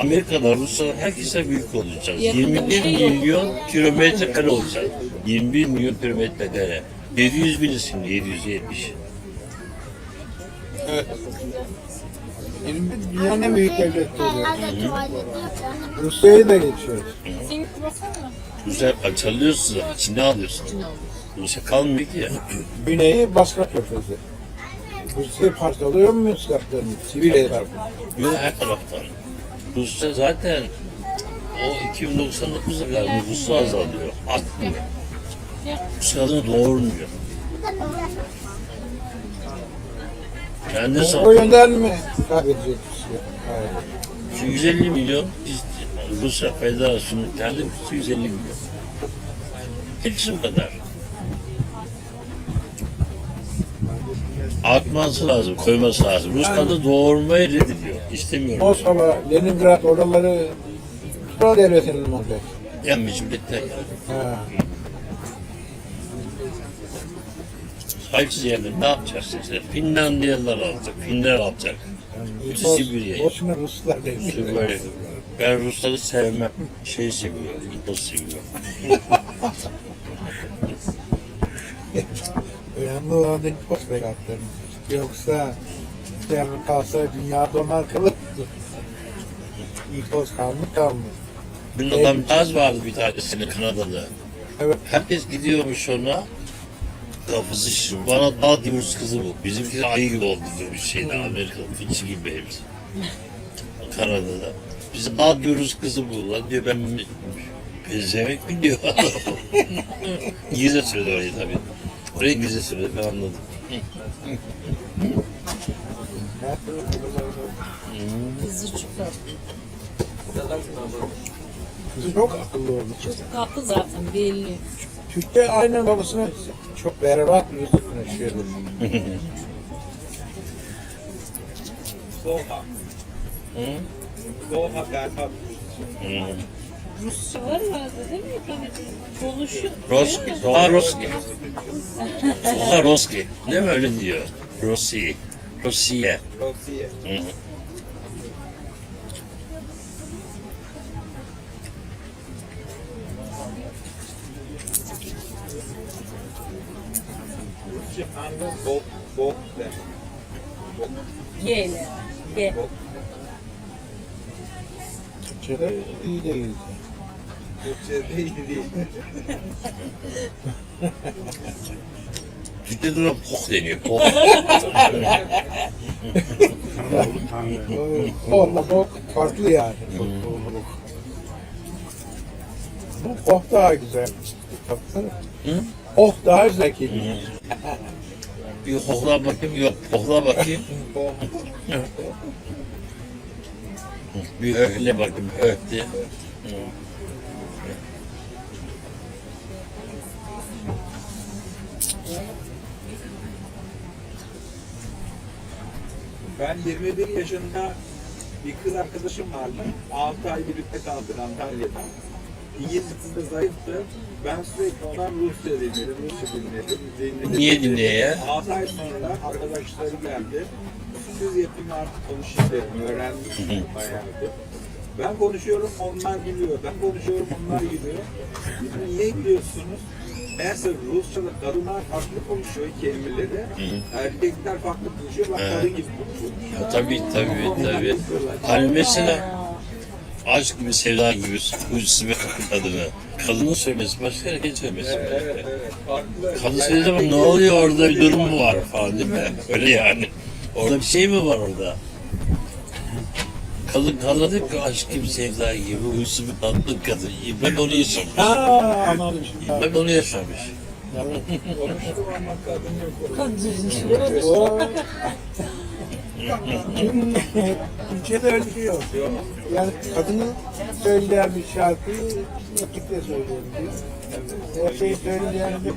Amerika'da Rusya herkese büyük olacak. 21 milyon kilometre kare olacak. 21 milyon kilometre kare. 700 bin şimdi 770. Evet. 20 dünyanın en büyük devletleri. Rusya'yı da geçiyoruz. Rusya açılıyorsun, içine alıyorsun. Rusya kalmıyor ki ya. Güneyi Baskra Körfezi. Rusya parçalıyor mu Yunuslarını? Sibirya tarafından. Yok her taraftan. Rusya zaten o 2099'a kadar nüfusu azalıyor. Artmıyor. Adını doğurmuyor. Kendi O sa- yönden mi? Hayır. şu 150 milyon biz Rusya Federasyonu kendi nüfusu 150 milyon. Hepsi bu kadar. Artması lazım, koyması lazım. Rusya da doğurmayı reddediyor. İstemiyorum. Moskova, Leningrad oraları Rusya devletinin olacak? Ya mecburiyetten ya. Ha. Sahipsiz yerleri ne yapacaksın sen? Finlandiyalılar alacak, Finler alacak. Bütün Sibirya'yı. Boşuna Ruslar devleti. Ben Rusları sevmem. Şey seviyorum, İpos seviyorum. Önemli olan da. Yoksa devre kalsa dünya donar kalır. İpoz kalmış kalmış. Bir adam az vardı bir tanesinin Kanadalı. Evet. Herkes gidiyormuş ona. Kafası şişiyor. Bana daha dimuz kızı bu. Bizimki ayı gibi oldu bir şeydi. Amerika fıçı gibi hepsi. Kanada'da. Biz daha diyoruz kızı bu. Lan diyor ben benzemek mi diyor. İngilizce söyledi orayı tabii. Orayı İngilizce söyledi ben anladım. Kızı çok akıllı oldu. Çok tatlı zaten belli. Türkçe aynen babasına çok berbat bir yüzü konuşuyordu. Doha. Doha berbat. Rusça var herhalde değil mi? Hani konuşuyor. Roski, Doğa Roski. Doğa Roski. Değil mi öyle diyor? Rossi. Rossiye. Rusya. Hı bok bok de. İle. G. Türkçe'de iyi değil. Türkçe değil değil. Türkçe'de de pok deniyor. Pok. Onunla bok farklı yani. Bu oh daha güzel. Hı? Oh daha zeki. Bir hokla bakayım. Yok hokla bakayım. Bir öhle bakayım. Öhte. Ben 21 yaşında bir kız arkadaşım vardı. 6 ay birlikte kaldık Antalya'da. İngilizcesi de zayıftı. Ben sürekli ona Rusça dinledim, Rusça dinledim. dinledim. Niye dinliyor ya? 6 ay sonra arkadaşları geldi. Siz yapın artık konuşun dedim. Öğrendim bayağı. Ben konuşuyorum, onlar gülüyor. Ben konuşuyorum, onlar gülüyor. Niye gülüyorsunuz? Meğerse Rusça'da kadınlar farklı konuşuyor kelimeleri. Erkekler farklı konuşuyor. Ben kadın gibi konuşuyorum. Ya, tabii tabii tabii. Hani mesela aşk gibi sevda gibi bir kadını. Kadının söylemesi başka erkeğin söylemesi Evet, evet. Farklı. Kadın söylediği zaman ne oluyor orada bir durum mu var falan değil mi? Öyle yani. Orada bir şey mi var orada? Kadın kadın diyor ki aşk gibi sevda gibi hucusu bir tatlı kadın. Ben onu yaşamış. Aa anladım şimdi. Ben onu yaşamış. Konuştum ama kadın yok. O Türkçe'de öyle şey yok. Yani kadının söyleyen bir şarkıyı erkekle söyleyelim diyor. O şeyi söyleyen bir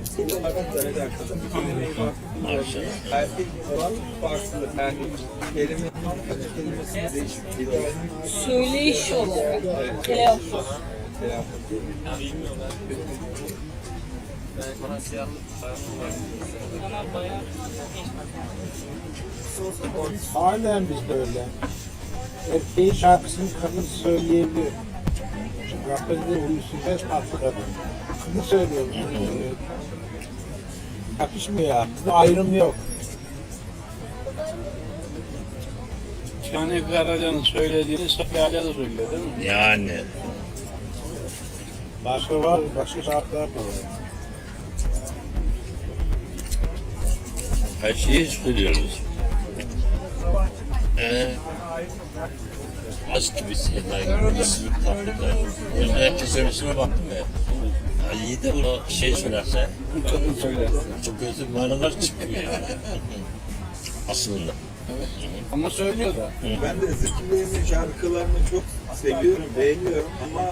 Söyleyiş olarak. Telaffuz. halen biz böyle. erkeğin şarkısını kadın söyleyebilir. Uyusun ses tatlı kadın. Kadın söylüyor. Yakışmıyor ya. Bizde ayrım yok. Şahane Karaca'nın söylediğini Safiye da söylüyor değil mi? Yani Başka var, başka şarkılar da var. Her şeyi söylüyoruz. Ee, aşk gibi sevda gibi nasıl bir tatlı da. Özellikle söylemesine baktım ya. Ya iyi de bunu şey söylerse çok kötü manalar çıkıyor yani. Aslında. Ama söylüyor da. Ben de Zeki Bey'in şarkılarını çok seviyorum, beğeniyorum ama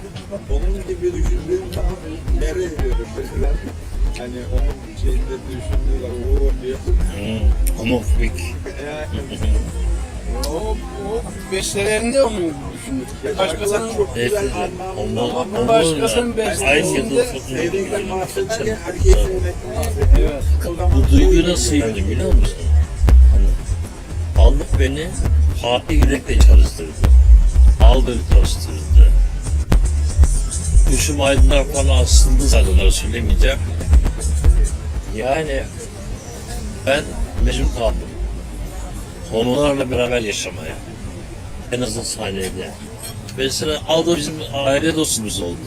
onun gibi düşündüğüm zaman nereye ediyorum mesela. Hani onun şeyinde düşündüğüler, o diyor. Hmm. Homofobik. Yani O, o bestelerinde onu düşündük. Başkasının Başkasının çok güzel Ondan, başkasının bestesinde sevdikten bahsederken bahsediyor. Evet. Bu duygu nasıl yani biliyor musun? Hani Allah beni Fatih Yürek'le çalıştırdı. Albert çalıştırdı. Kuşum aydınlar falan aslında zaten söylemeyeceğim. Yani ben mecbur kaldım. Onlarla beraber yaşamaya. En azından sahnede. Mesela Aldo bizim aile dostumuz oldu.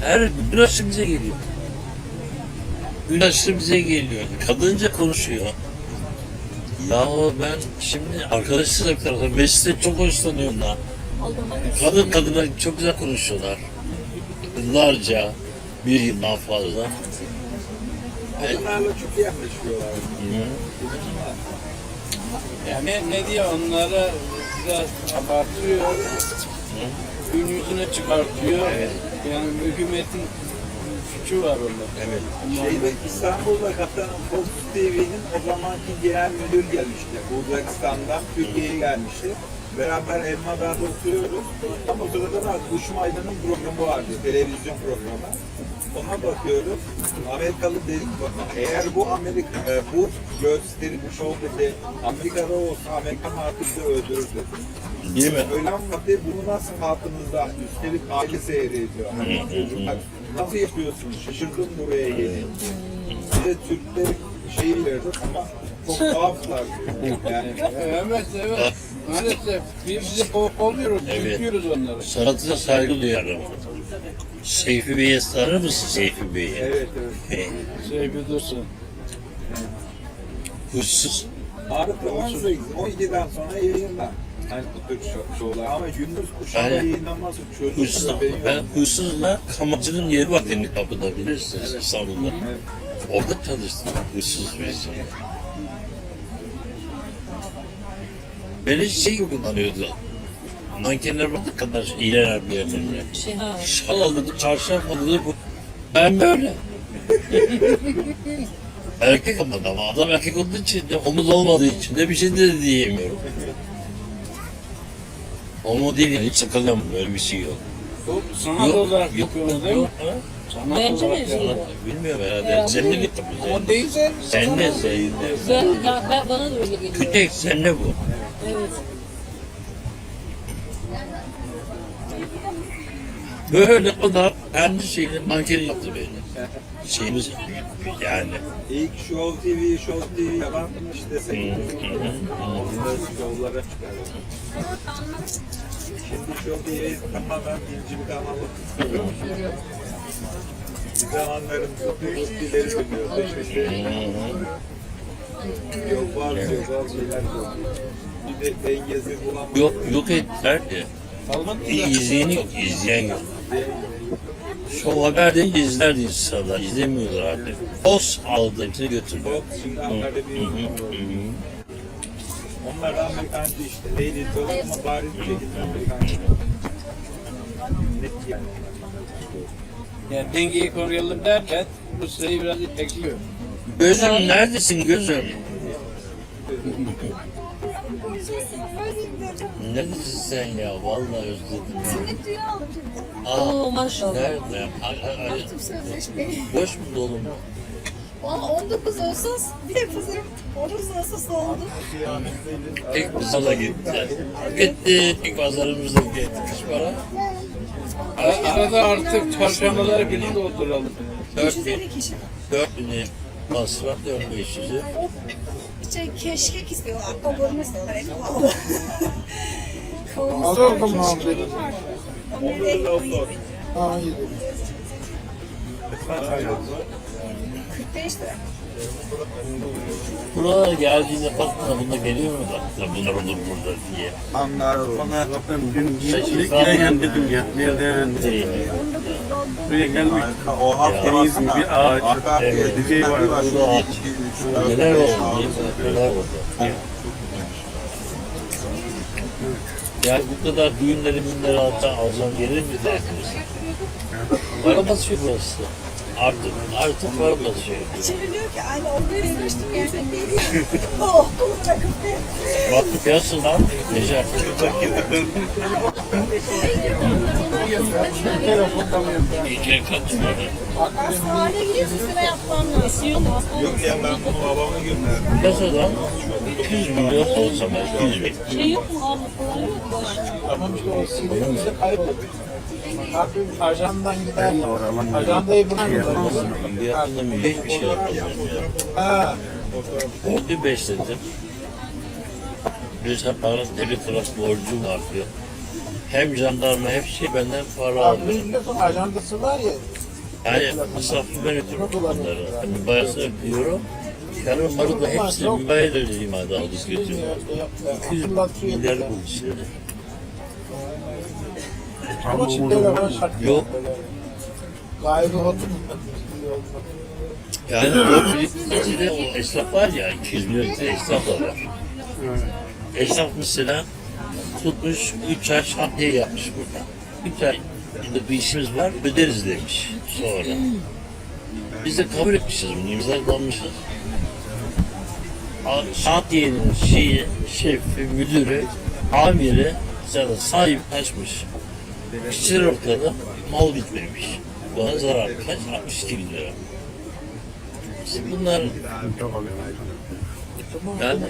Her gün akşam bize geliyor. Gün akşam bize geliyor. Kadınca konuşuyor. Ya ben şimdi arkadaşlarla tarafta Mesut'e çok hoşlanıyorum da. Kadın kadına çok güzel konuşuyorlar. Yıllarca, bir yıl daha fazla. Kadınlarla çok iyi anlaşıyorlar. Yani ne diyor onlara biraz abartıyor. Gün yüzüne çıkartıyor. Yani hükümetin suçu var orada. Evet. Şeyde İstanbul'da Kaptan Fox TV'nin o zamanki genel müdür gelmişti. Bulgaristan'dan Türkiye'ye gelmişti. Beraber Elmadağ'da oturuyoruz. Tam o sırada da Kuşum Aydın'ın programı vardı. Televizyon programı. Ona bakıyoruz. Amerikalı dedik. Eğer bu Amerika, e, bu gösteri, bu show dedi, Amerika'da olsa Amerikan bizi öldürürdü. Değil mi? Öyle madde bunu nasıl halkımızda üstelik aile seyrediyor. Hani çocuklar nasıl yapıyorsunuz? Şaşırdım buraya gelin. Bir de Türkler şeyi bilirdi ama çok tuhaflar. Yani Evet evet. Maalesef biz de oluyoruz, Evet. onları. Sanatına saygı duyarım. Seyfi Bey'i tanır mısın Seyfi Bey'i? evet evet. Sevgi dursun. Huysuz. Ağrıtlı 18, 12'den sonra tür şo- şovlar ama gündüz kuşağında Aynen. yayınlanmaz. Benim Ben Huysuz'la Kamacı'nın yeri var Demir Kapı'da bilirsiniz İstanbul'da. Orada çalıştım. Huysuz birisi. Beni şey kullanıyordu. Mankenler vardı kadar iyiler bir yerlerine. Şey. Şal alırdı, çarşaf alırdı. bu- Ben böyle. erkek ama ama adam erkek olduğu için de omuz olmadığı için de bir şey de diyemiyorum. Homo değil yani hiç takılamam böyle bir şey yok. Bu sanat olarak yapıyoruz değil mi? ha? Sanat Bence olarak de şey. Bilmiyorum herhalde. Sen ne gittin bu O değilse Sen ne sen ne? Ben, ya, ben, bana da öyle geliyor. Kütek sen ne bu? Evet. Böyle o da kendi şeyini mankeni yaptı beni. Şeyimiz yani. İlk Show TV, Show TV yapan işte sekiz Onları şovlara. Şimdi Show TV tamamen inci bir kanal. Bir zamanların ileri dönüyordu işte. Yok var yok var şeyler yok. Bir de dengesi bulamadı. Yok yok ettiler de. İzleyen yok, izleyen yok. Şu haberde izler insanlar, izlemiyorlar artık. Post aldı, hepsini götürdü. Onlar Amerikancı işte. Değil ama bariz bir şekilde. Net yani. Dengeyi koruyalım derken bu sayı biraz ekliyor. Gözüm neredesin gözüm? Neredesin sen ya? Vallahi özledim ya. Aa, Oo maşallah. nerede? Ay, ay. Boş mu dolu mu? Valla 19 Ağustos bir de pazarım 19 Ağustos oldu. İlk pazara gitti. Gitti. İlk pazarımızda gitti. Kaç para? Ara- Arada artık çarşambaları birlikte oturalım. 4 bin. 350 kişi. 4 bin masraf 4 500'ü. İşte keşkek istiyorlar. Kavurma istiyorlar. Kavurma istiyorlar. keşkek var. Da 17 bin. Ha iyi. 45 lira. Buralara geldiğinde bakma bunda geliyor mu da? Bunlar olur burada diye. Bana dün giderken dedim ya nereden Değil. buraya gelmek O deniz gibi bir ağaç Evet. şey. Neler oldu? Neler oldu? Yani bu kadar düğünleri minleri alta alacağım gelir mi derdiniz? Para basıyor burası. Artık, artık para basıyor. İçeri diyor ki aynı orada yazmıştım yerden değil. Oh kolu takıp Bak Necati. Telefonda mı yapıyor? İyice kaçmıyor. Hastaneye gidiyorsun sıra yapmam lazım. Yok ya ben bunu babama gönderdim. Piyasadan 200 milyon olsa ben 200 bin. Şey yok mu abla falan yok? Tamam işte o sildiğimizde kayboldu. Abi ajandan gider. Ajandayı bırakmıyor. Bir hatırlamıyorum. Hiçbir şey yapamıyorum ya. Oldu besledim. Bir sefer telefon borcum var diyor. Hem jandarma hep şey benden para Abi alıyor. biliyorsun ajandası var ya. Yani masraflı ben ötürüm bunları. Yani bayasını ödüyorum. Yarın marı da hepsini mübayet ödeyeyim hadi aldık götürüyorum. Bilmiyor, işte, 200 Hatırlat şu milyar şimdi. Ama şimdi Yok. Gayrı otur. Yani o o esnaf var ya, 200 milyon esnaf da var. Esnaf mesela tutmuş 3 ay şantiye yapmış burada. 3 ay burada bir işimiz var, öderiz demiş sonra. Biz de kabul etmişiz bunu, imzalamışız. Şantiyenin şeyi, şefi, müdürü, amiri, da sahibi kaçmış. İşçiler ortada, mal bitmemiş. Bana zarar kaç? 62 bin lira. İşte bunlar yani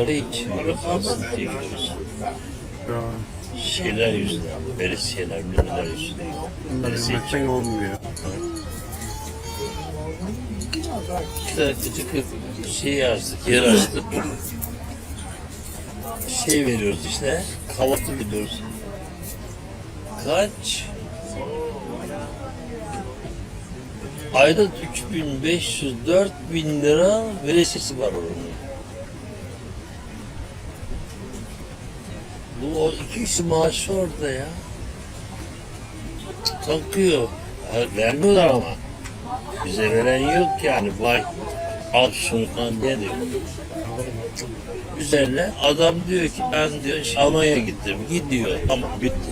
için aslında diye gidiyoruz. Şeyler yüzünden, belediyeler, bilmeler yüzünden. Gitmekten olmuyor. İki tane küçük şey açtık, yer açtık. Şey veriyoruz işte, kahvaltı veriyoruz. Kaç? Ayda 3500 4000 lira veresisi var oranın. O iki kişi maaşı orada ya. Takıyor. Vermiyorlar ama. Bize veren yok yani. Vay al şunu falan diye diyor. Üzerine adam diyor ki ben diyor Almanya'ya gittim. Gidiyor. Tamam bitti.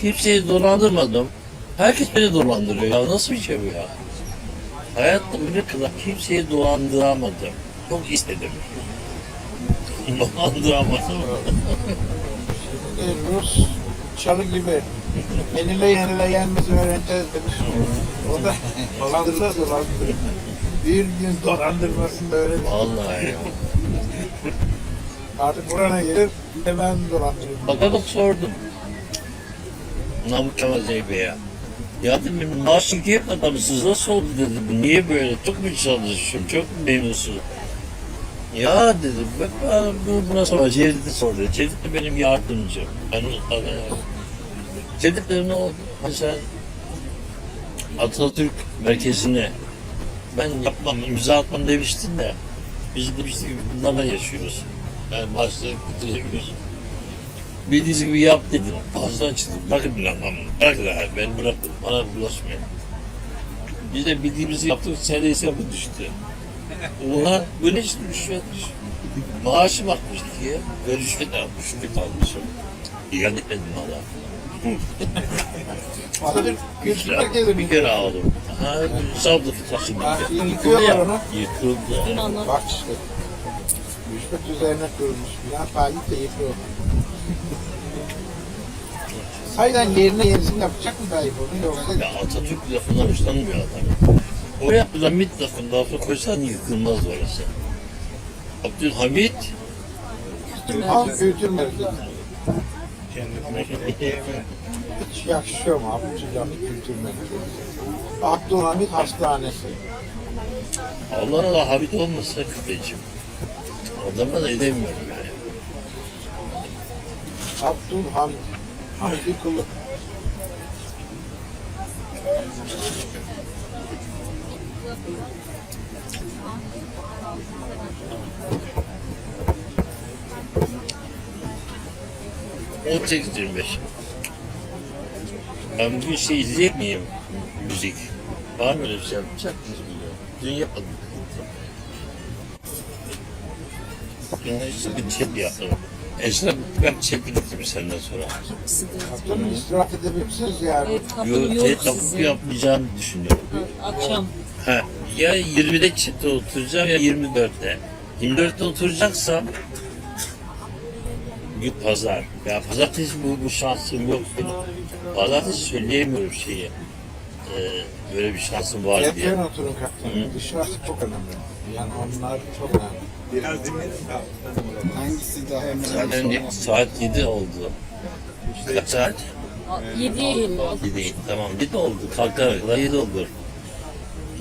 Kimseyi dolandırmadım. Herkes beni dolandırıyor ya. Nasıl bir şey bu ya? Hayatta bugüne kadar kimseyi dolandıramadım. Çok istedim. Dolandıramadım. E, Rus çalı gibi. Yenile yenile yenmesi öğreneceğiz demiş. O da dolandıra dolandırır. Bir gün dolandırmasını öğren. Vallahi ya. Artık burana gelir de ben dolandırıyorum. Bakalım sordum. Namık Kemal Zeybe'ye. Ya dedim maaşlık hep adamsınız nasıl oldu dedim. Niye böyle? Çok mu çalışıyorum? Çok mu memnunsunuz? Ya dedim bak bana bu- buna sonra Cevdet'i sordu. Cevdet de benim yardımcım. Ben yardım. Cevdet de ne oldu? Hani sen Atatürk merkezine ben yapmam, imza atmam demiştin de biz demiştik bunlarla yaşıyoruz. Yani başlık bitiremiyoruz. Bildiğiniz gibi yap dedim. Ağzından çıktı. Bırakın lan lan. Bırak lan. Ben bıraktım. Bana bulaşmayın. Biz de bildiğimizi yaptık. Neredeyse bu düştü. Ulan bu ne işte rüşvetmiş. Maaşı bakmış diye. Ve rüşvet almış. Rüşvet almışım. İade etmedim valla. Atatürk Kültür Merkezi Bir mi? kere aldım. Ha, sablık taşındı. Ha, Yıkıldı yıkıyorlar onu. Yıkıldı. Bak işte. Rüşvet üzerine kurulmuş. Ya Talip de yıkıyor. Saydan yerine yenisini yapacak mı dahi bunu yoksa Ya Atatürk lafından hoşlanmıyor adam. O Abdülhamit lafın lafı koysan yıkılmaz orası. Abdülhamit Al kültür merkezi. Hiç yakışıyor mu Abdülhamit Kültür Merkezi? Abdülhamit Hastanesi. Allah Allah Hamit olmasa küpeciğim. Adama da edemiyorum yani. Abdülhamit. Hamdi Kulu. O 25. Ben bugün şey izleyecek miyim? Müzik. Var mı öyle bir şey yapacak mıyız bilmiyorum. Dün yapmadık. Dün işte bir chat yaptım. Esra ben chat gittim senden sonra. Tabii istirahat edebilirsiniz yani. Evet, kapı yok yapıp sizin. yapmayacağını düşünüyorum. Akşam. Ha, ya 20'de çifte oturacağım ya 24'te. 24'te oturacaksam gün pazar. Ya pazartesi bu, bu şansım yok benim. Pazartesi söyleyemiyorum şeyi. Ee, böyle bir şansım var diye. Erken oturun kaptanım. Dışarısı çok önemli. Yani onlar çok önemli. Biraz dinledim ya. Hangisi daha önemli? Zaten saat 7 oldu. Kaç saat? 7'ye geliyor. 7 tamam 7 oldu. Kalkar kadar 7 oldu.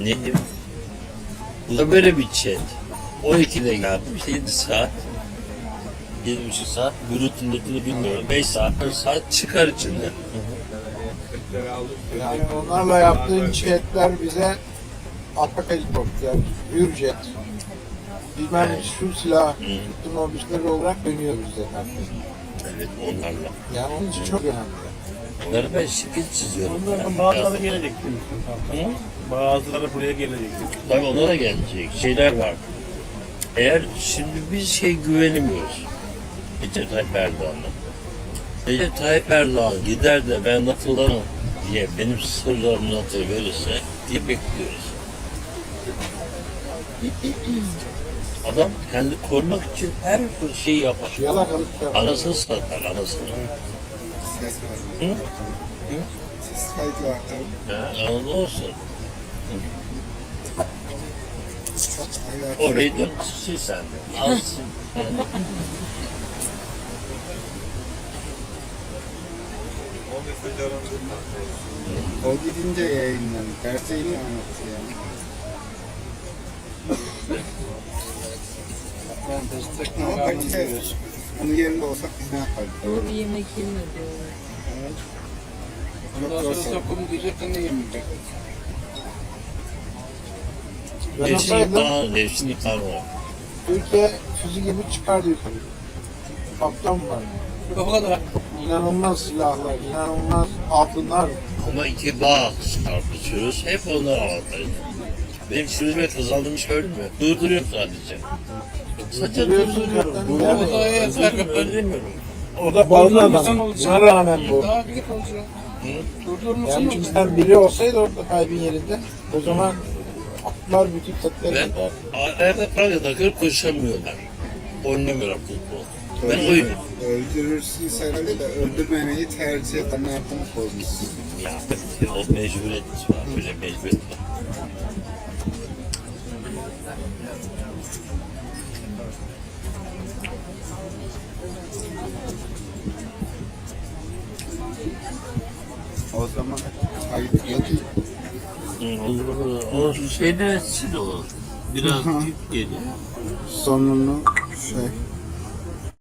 Ne? Bu da böyle bir chat. 12'de geldim işte 7 saat. 7,5 saat. Bir rutindekini bilmiyorum. 5 saat, 4 saat çıkar içinde. Yani onlarla yaptığın chatler bize atak helikopter, hürjet, bilmem şu silah, bütün o işleri olarak dönüyoruz zaten. Evet onlarla. Yani onun için çok önemli. Onları ben şekil çiziyorum. Bunlardan bazıları gelecek. Hı? Bazıları buraya gelecek. Tabii onlara gelecek şeyler var. Eğer şimdi biz şey güvenemiyoruz. Recep Tayyip Erdoğan'a. Recep Tayyip Erdoğan gider de ben NATO'danım diye benim sırlarımı NATO verirse diye bekliyoruz. Adam kendi korumak için her şeyi yapar. Anasını satar anasını. Var. Hı? Ses kaydı var. Ya, anadolu olsun. Hayat- Orayı da şey sen de. Alsın. O gidince yayınlanır. Gerçeğini anlattı yani. Ben destek bence görüyorsun. Onun yerinde olsak biz ne yapardık? Doğru yemek yemiyor. Ondan sonra sokum diyecek de ne yemeyecek? Olsaydım yıkar, nefsini yıkar o. Türkiye füze gibi çıkardı yukarı. Kaptan var. O kadar. İnanılmaz silahlar, inanılmaz altınlar. Ama iki bağ çarpışıyoruz. Hep onlar avantajlı. Benim sürüme kazandığımı mü? Durduruyorum sadece. Durduruyorum. kaptanım, Bu da yeter. Öldüremiyorum. O da Durdurmuşsun adam. Buna rağmen bu. Daha büyük biri olsaydı orada kaybın yerinde o zaman atlar bütün gider. ayakta parayla takıp koşamıyorlar. Oynamıyorum futbol. Ben oyun. Öldürürsün herhalde de öldürmemeyi tercih edenlerden bozmuşsun. Ya o mecburiyet var. Böyle mecburiyet var. O zaman haydi O şeyde olur. Biraz büyük geliyor. sonunu şey